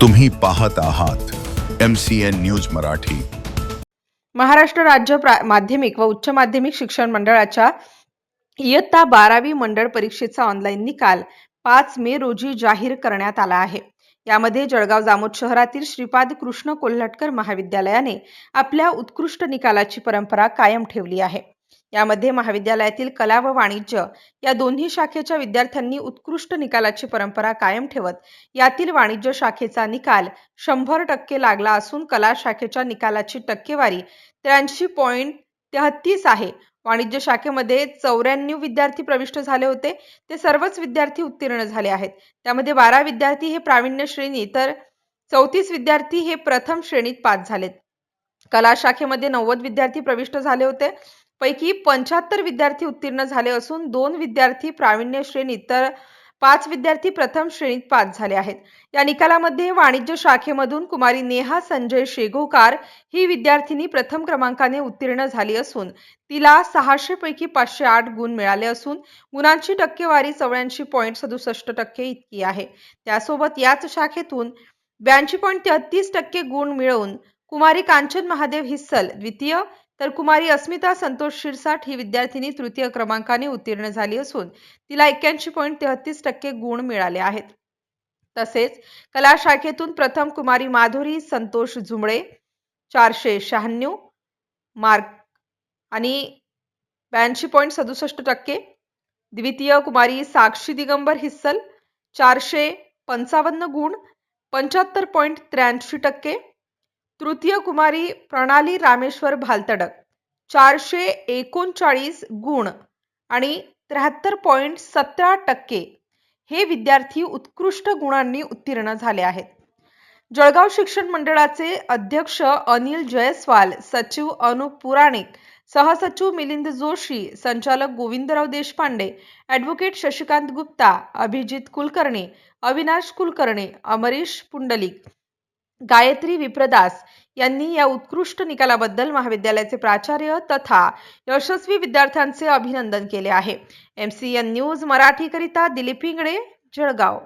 तुम्ही पाहत आहात M C N news Marathi. Maharashtra राज्य प्रा माध्यमिक व उच्च माध्यमिक शिक्षण मंडळाच्या इयत्ता बारावी मंडळ परीक्षेचा ऑनलाईन निकाल पाच मे रोजी जाहीर करण्यात आला आहे. यामध्ये जळगाव जामोद शहरातील श्रीपाद कृष्ण कोल्हटकर महाविद्यालयाने आपल्या उत्कृष्ट निकालाची परंपरा कायम ठेवली आहे. यामध्ये महाविद्यालयातील कला व वाणिज्य या दोन्ही शाखेच्या विद्यार्थ्यांनी उत्कृष्ट निकालाची परंपरा कायम ठेवत यातील वाणिज्य शाखेचा निकाल शंभर टक्के लागला असून कला शाखेच्या निकालाची टक्केवारी त्र्याऐंशी पॉईंट तेहतीस आहे. वाणिज्य शाखेमध्ये चौऱ्याण्णव विद्यार्थी प्रविष्ट झाले होते. ते सर्वच विद्यार्थी उत्तीर्ण झाले आहेत. त्यामध्ये बारा विद्यार्थी हे प्रावीण्य श्रेणी तर चौतीस विद्यार्थी हे प्रथम श्रेणीत पास झालेत. कला शाखेमध्ये नव्वद विद्यार्थी प्रविष्ट झाले होते. पैकी पंच्याहत्तर विद्यार्थी उत्तीर्ण झाले असून दोन विद्यार्थी प्रावीण्य श्रेणीत तर पाच विद्यार्थी प्रथम श्रेणीत पास झाले आहेत. या निकालामध्ये वाणिज्य शाखेमधून कुमारी नेहा संजय शेगोकार ही विद्यार्थिनी प्रथम क्रमांकाने उत्तीर्ण झाली असून तिला सहाशे पैकी पाचशे आठ गुण मिळाले असून गुणांची टक्केवारी चौऱ्याऐंशी पॉईंट सदुसष्ट टक्के इतकी आहे. त्यासोबत याच शाखेतून ब्याऐंशी पॉईंट तेहतीस टक्के गुण मिळवून कुमारी कांचन महादेव हिस्सल द्वितीय तर कुमारी अस्मिता संतोष शिरसाट ही विद्यार्थिनी तृतीय क्रमांकाने उत्तीर्ण झाली असून तिला एक्क्याऐंशी पॉईंट तेहतीस टक्के गुण मिळाले आहेत. तसेच कला शाखेतून प्रथम कुमारी माधुरी संतोष झुंबळे चारशे शहाण्णव मार्क आणि ब्याऐंशी पॉईंट सदुसष्ट टक्के द्वितीय कुमारी साक्षी दिगंबर हिस्सल चारशे पंचावन्न गुण पंच्याहत्तर पॉईंट त्र्याऐंशी टक्के तृतीय कुमारी प्रणाली रामेश्वर भालतडक चारशे एकोणचाळीस गुण आणि त्र्याहत्तर पॉईंट सतरा टक्के हे विद्यार्थी उत्कृष्ट गुणांनी उत्तीर्ण झाले आहेत. जळगाव शिक्षण मंडळाचे अध्यक्ष अनिल जयस्वाल सचिव अनुप पुराणिक सहसचिव मिलिंद जोशी संचालक गोविंदराव देशपांडे ॲडव्होकेट शशिकांत गुप्ता अभिजित कुलकर्णी अविनाश कुलकर्णी अमरीश पुंडलिक गायत्री विप्रदास यांनी या उत्कृष्ट निकालाबद्दल महाविद्यालयाचे प्राचार्य तथा यशस्वी विद्यार्थ्यांचे अभिनंदन केले आहे. एम सी एन न्यूज मराठीकरिता दिलीप इंगडे जळगाव.